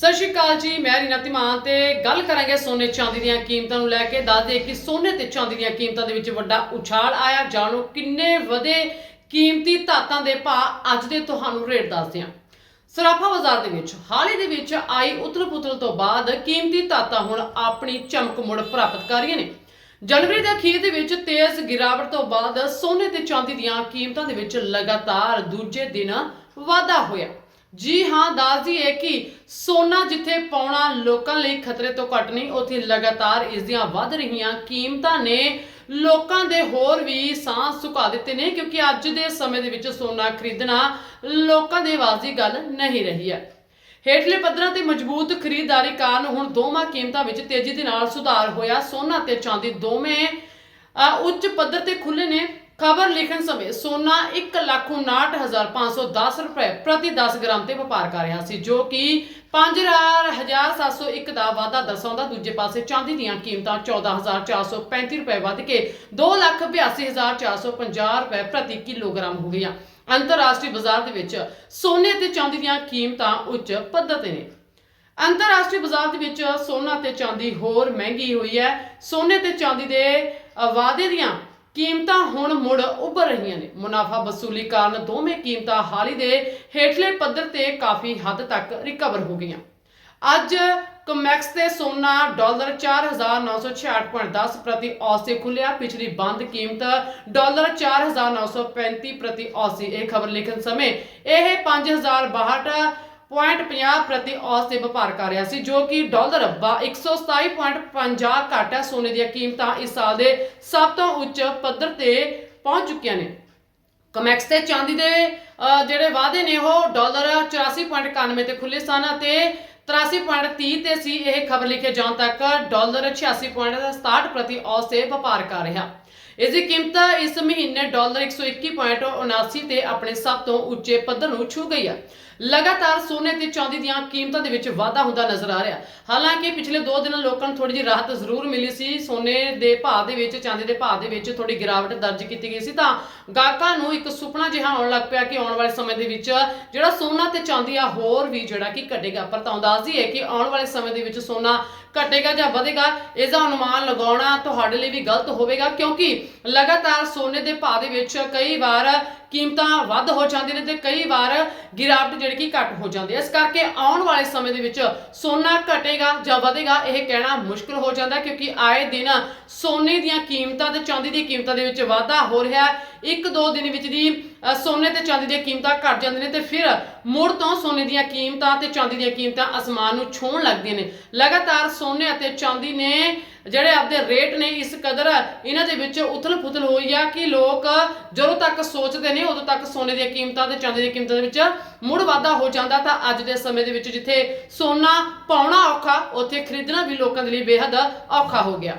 ਸਤਿ ਸ਼੍ਰੀ ਅਕਾਲ ਜੀ, ਮੈਂ ਰੀਨਾ ਧੀਮਾਨ ਤੇ ਗੱਲ ਕਰਾਂਗੇ ਸੋਨੇ ਚਾਂਦੀ ਦੀਆਂ ਕੀਮਤਾਂ ਨੂੰ ਲੈ ਕੇ। ਦੱਸ ਦੇ ਕਿ ਸੋਨੇ ਤੇ ਚਾਂਦੀ ਦੀਆਂ ਕੀਮਤਾਂ ਦੇ ਵਿੱਚ ਵੱਡਾ ਉਛਾਲ ਆਇਆ। ਜਾਣੋ ਕਿੰਨੇ ਵਧੇ ਕੀਮਤੀ ਧਾਤਾਂ ਦੇ ਭਾਅ ਅੱਜ ਦੇ ਤੁਹਾਨੂੰ ਰੇਟ ਦੱਸਦੇ ਹਾਂ। ਸਰਾਫਾ ਬਾਜ਼ਾਰ ਦੇ ਵਿੱਚ, ਹਾਲ ਹੀ ਦੇ ਵਿੱਚ ਆਈ ਉਤਲ-ਪੁਤਲ ਤੋਂ ਬਾਅਦ ਕੀਮਤੀ ਧਾਤਾਂ ਹੁਣ ਆਪਣੀ ਚਮਕ ਮੁੜ ਪ੍ਰਾਪਤ ਕਰ ਰਹੀਆਂ ਨੇ। ਜਨਵਰੀ ਦੇ ਅਖੀਰ ਦੇ ਵਿੱਚ ਤੇਜ਼ ਗਿਰਾਵਟ ਤੋਂ ਬਾਅਦ ਸੋਨੇ ਤੇ ਚਾਂਦੀ ਦੀਆਂ ਕੀਮਤਾਂ ਦੇ ਵਿੱਚ ਲਗਾਤਾਰ ਦੂਜੇ ਦਿਨ ਵਾਧਾ ਹੋਇਆ। ਜੀ ਹਾਂ ਦੱਸਦੀ ਹੈ ਕਿ ਸੋਨਾ ਜਿੱਥੇ ਪਾਉਣਾ ਲੋਕਾਂ ਲਈ ਖਤਰੇ ਤੋਂ ਘੱਟ ਨਹੀਂ, ਉੱਥੇ ਲਗਾਤਾਰ ਇਸ ਦੀਆਂ ਵੱਧ ਰਹੀਆਂ ਕੀਮਤਾਂ ਨੇ। ਲੋਕਾਂ ਦੇ ਹੋਰ ਵੀ ਸਾਹ ਸੁਕਾ ਦਿੱਤੇ ਨੇ, ਕਿਉਂਕਿ ਅੱਜ ਦੇ ਸਮੇਂ ਦੇ ਵਿੱਚ ਸੋਨਾ ਖਰੀਦਣਾ ਲੋਕਾਂ ਦੇ ਵਾਸ ਦੀ ਗੱਲ ਨਹੀਂ ਰਹੀ ਹੈ। ਹੇਠਲੇ ਪੱਧਰਾਂ ਤੇ ਮਜ਼ਬੂਤ ਖਰੀਦਦਾਰੀ ਕਾਰਨ ਹੁਣ ਦੋਵਾਂ ਕੀਮਤਾਂ ਵਿੱਚ ਤੇਜ਼ੀ ਦੇ ਨਾਲ ਸੁਧਾਰ ਹੋਇਆ। ਸੋਨਾ ਤੇ ਚਾਂਦੀ ਦੋਵੇਂ ਉੱਚ ਪੱਧਰ ਤੇ ਖੁੱਲੇ ਨੇ। ਖਬਰ ਲਿਖਣ ਸਮੇਂ ਸੋਨਾ 1,59,510 ਰੁਪਏ ਪ੍ਰਤੀ 10 ਗ੍ਰਾਮ ਤੇ ਵਪਾਰ ਕਰ ਰਿਹਾ ਸੀ ਜੋ ਕਿ 5701 ਦਾ ਵਾਧਾ ਦਰਸਾਉਂਦਾ ਦੂਜੇ ਪਾਸੇ ਚਾਂਦੀ ਦੀਆਂ ਕੀਮਤਾਂ 14435 ਰੁਪਏ ਵੱਧ ਕੇ 282450 ਰੁਪਏ ਪ੍ਰਤੀ ਕਿਲੋਗ੍ਰਾਮ ਹੋ ਗਈਆਂ। ਅੰਤਰਰਾਸ਼ਟਰੀ ਬਾਜ਼ਾਰ ਦੇ ਵਿੱਚ ਸੋਨੇ ਤੇ ਚਾਂਦੀ ਦੀਆਂ ਕੀਮਤਾਂ ਉੱਚ ਪੱਧਰ ਤੇ ਨੇ। ਅੰਤਰਰਾਸ਼ਟਰੀ ਬਾਜ਼ਾਰ ਦੇ ਵਿੱਚ ਸੋਨਾ ਤੇ ਚਾਂਦੀ ਹੋਰ ਮਹਿੰਗੀ ਹੋਈ ਹੈ। ਸੋਨੇ ਤੇ ਚਾਂਦੀ ਦੇ ਅ, ਵਾਧੇ ਦੀਆਂ ਕੀਮਤਾਂ ਹੁਣ ਮੁੜ ਉੱਭਰ ਰਹੀਆਂ ਨੇ। ਮੁਨਾਫਾ ਵਸੂਲੀ ਕਾਰਨ ਦੋਵੇਂ ਕੀਮਤਾਂ ਹਾਲ ਹੀ ਦੇ ਹੇਠਲੇ ਪੱਧਰ ਤੇ ਕਾਫੀ ਹੱਦ ਤੱਕ ਰਿਕਵਰ ਹੋ ਗਈਆਂ। ਅੱਜ ਕਮੈਕਸ ਤੇ ਸੋਨਾ ਡਾਲਰ 4966.10 ਪ੍ਰਤੀ ਔਸੀ ਤੇ ਖੁੱਲਿਆ ਪਿਛਲੀ ਬੰਦ ਕੀਮਤ ਡਾਲਰ 4935 ਪ੍ਰਤੀ ਔਸੀ ਇਹ ਖਬਰ ਲਿਖਣ ਸਮੇਂ ਇਹ 5062 ਪੁਆਇੰਟ 50 ਪ੍ਰਤੀ ਔਸ ਤੇ ਵਪਾਰ ਕਰ ਰਿਹਾ ਸੀ ਜੋ ਕਿ ਡਾਲਰ ਬਾ 127.50 ਘੱਟ ਹੈ ਸੋਨੇ ਦੀਆਂ ਕੀਮਤਾਂ ਇਸ ਸਾਲ ਦੇ ਸਭ ਤੋਂ ਉੱਚ ਪੱਧਰ ਤੇ ਪਹੁੰਚ ਚੁੱਕੀਆਂ ਨੇ। ਕਮੈਕਸ ਤੇ ਚਾਂਦੀ ਦੇ ਅਹ, ਜਿਹੜੇ ਵਾਅਦੇ ਨੇ ਉਹ ਡਾਲਰ 84.91 ਤੇ ਖੁੱਲੇ ਸਨ ਅਤੇ 83.30 ਤੇ ਸੀ ਇਹ ਖਬਰ ਲਿਖੇ ਜਾਣ ਤੱਕ ਡਾਲਰ 86.67 ਪ੍ਰਤੀ ਔਸ ਤੇ ਵਪਾਰ ਕਰ ਰਿਹਾ। ਇਸ ਦੀ ਕੀਮਤ ਇਸ ਮਹੀਨੇ ਡਾਲਰ 121.79 ਤੇ ਆਪਣੇ ਸਭ ਤੋਂ ਉੱਚੇ ਪੱਧਰ ਨੂੰ ਛੂ ਗਈ ਹੈ ਲਗਾਤਾਰ ਸੋਨੇ ਤੇ ਚਾਂਦੀ ਦੀਆਂ ਕੀਮਤਾਂ ਦੇ ਵਿੱਚ ਵਾਧਾ ਹੁੰਦਾ ਨਜ਼ਰ ਆ ਰਿਹਾ। ਹਾਲਾਂਕਿ ਪਿਛਲੇ 2 ਦਿਨਾਂ ਲੋਕਾਂ ਨੂੰ ਥੋੜੀ ਜਿਹੀ ਰਾਹਤ ਜ਼ਰੂਰ ਮਿਲੀ ਸੀ। ਸੋਨੇ ਦੇ ਭਾਅ ਦੇ ਵਿੱਚ, ਚਾਂਦੀ ਦੇ ਭਾਅ ਦੇ ਵਿੱਚ ਥੋੜੀ ਗਿਰਾਵਟ ਦਰਜ ਕੀਤੀ ਗਈ ਸੀ ਤਾਂ ਗਾਹਕਾਂ ਨੂੰ ਇੱਕ ਸੁਪਨਾ ਜਿਹਾ ਆਉਣ ਲੱਗ ਪਿਆ ਕਿ ਆਉਣ ਵਾਲੇ ਸਮੇਂ ਦੇ ਵਿੱਚ ਜਿਹੜਾ ਸੋਨਾ ਤੇ ਚਾਂਦੀ ਆ ਹੋਰ ਵੀ ਜਿਹੜਾ ਕਿ ਘਟੇਗਾ। ਪਰ ਤਾਂ ਅੰਦਾਜ਼ੀ ਹੈ ਕਿ ਆਉਣ ਵਾਲੇ ਸਮੇਂ ਦੇ ਵਿੱਚ ਸੋਨਾ ਘਟੇਗਾ ਜਾਂ ਵਧੇਗਾ ਇਸ ਦਾ ਅਨੁਮਾਨ ਲਗਾਉਣਾ ਤੁਹਾਡੇ ਲਈ ਵੀ ਗਲਤ ਹੋਵੇਗਾ, ਕਿਉਂਕਿ ਲਗਾਤਾਰ ਸੋਨੇ ਦੇ ਭਾਅ ਦੇ ਵਿੱਚ ਕਈ ਵਾਰ ਕੀਮਤਾਂ ਵੱਧ ਹੋ ਜਾਂਦੀਆਂ ਨੇ ਤੇ ਕਈ ਵਾਰ ਗਿਰਾਵਟ ਜਿਹੜੀ ਕਿ ਘੱਟ ਹੋ ਜਾਂਦੀ ਹੈ। ਇਸ ਕਰਕੇ ਆਉਣ ਵਾਲੇ ਸਮੇਂ ਦੇ ਵਿੱਚ ਸੋਨਾ ਘਟੇਗਾ ਜਾਂ ਵਧੇਗਾ, ਇਹ ਕਹਿਣਾ ਮੁਸ਼ਕਲ ਹੋ ਜਾਂਦਾ ਕਿਉਂਕਿ ਆਏ ਦਿਨ ਸੋਨੇ ਦੀਆਂ ਕੀਮਤਾਂ ਤੇ ਚਾਂਦੀ ਦੀ ਕੀਮਤਾਂ ਦੇ ਵਿੱਚ ਵਾਧਾ ਹੋ ਰਿਹਾ ਹੈ। ਇੱਕ ਦੋ ਦਿਨ ਵਿੱਚ ਦੀ ਸੋਨੇ ਤੇ ਚਾਂਦੀ ਦੀਆਂ ਕੀਮਤਾਂ ਘਟ ਜਾਂਦੀਆਂ ਨੇ ਤੇ ਫਿਰ ਮੁੜ ਤੋਂ ਸੋਨੇ ਦੀਆਂ ਕੀਮਤਾਂ ਤੇ ਚਾਂਦੀ ਦੀਆਂ ਕੀਮਤਾਂ ਅਸਮਾਨ ਨੂੰ ਛੂਹਣ ਲੱਗਦੀਆਂ ਨੇ। ਲਗਾਤਾਰ ਸੋਨੇ ਅਤੇ ਚਾਂਦੀ ਨੇ ਜਿਹੜੇ ਆਪਦੇ ਰੇਟ ਨੇ ਇਸ ਕਦਰ ਇਹਨਾਂ ਦੇ ਵਿੱਚ ਉਥਲ-ਪੁਥਲ ਹੋਈ ਆ ਕਿ ਲੋਕ ਜਦੋਂ ਤੱਕ ਸੋਚਦੇ ਨੇ ਉਦੋਂ ਤੱਕ ਸੋਨੇ ਦੀਆਂ ਕੀਮਤਾਂ ਤੇ ਚਾਂਦੀ ਦੀਆਂ ਕੀਮਤਾਂ ਦੇ ਵਿੱਚ ਮੁੜ ਵਾਧਾ ਹੋ ਜਾਂਦਾ ਤਾਂ ਅੱਜ ਦੇ ਸਮੇਂ ਦੇ ਵਿੱਚ ਜਿੱਥੇ ਸੋਨਾ ਪਾਉਣਾ ਔਖਾ, ਉੱਥੇ ਖਰੀਦਣਾ ਵੀ ਲੋਕਾਂ ਦੇ ਲਈ ਬੇਹੱਦ ਔਖਾ ਹੋ ਗਿਆ।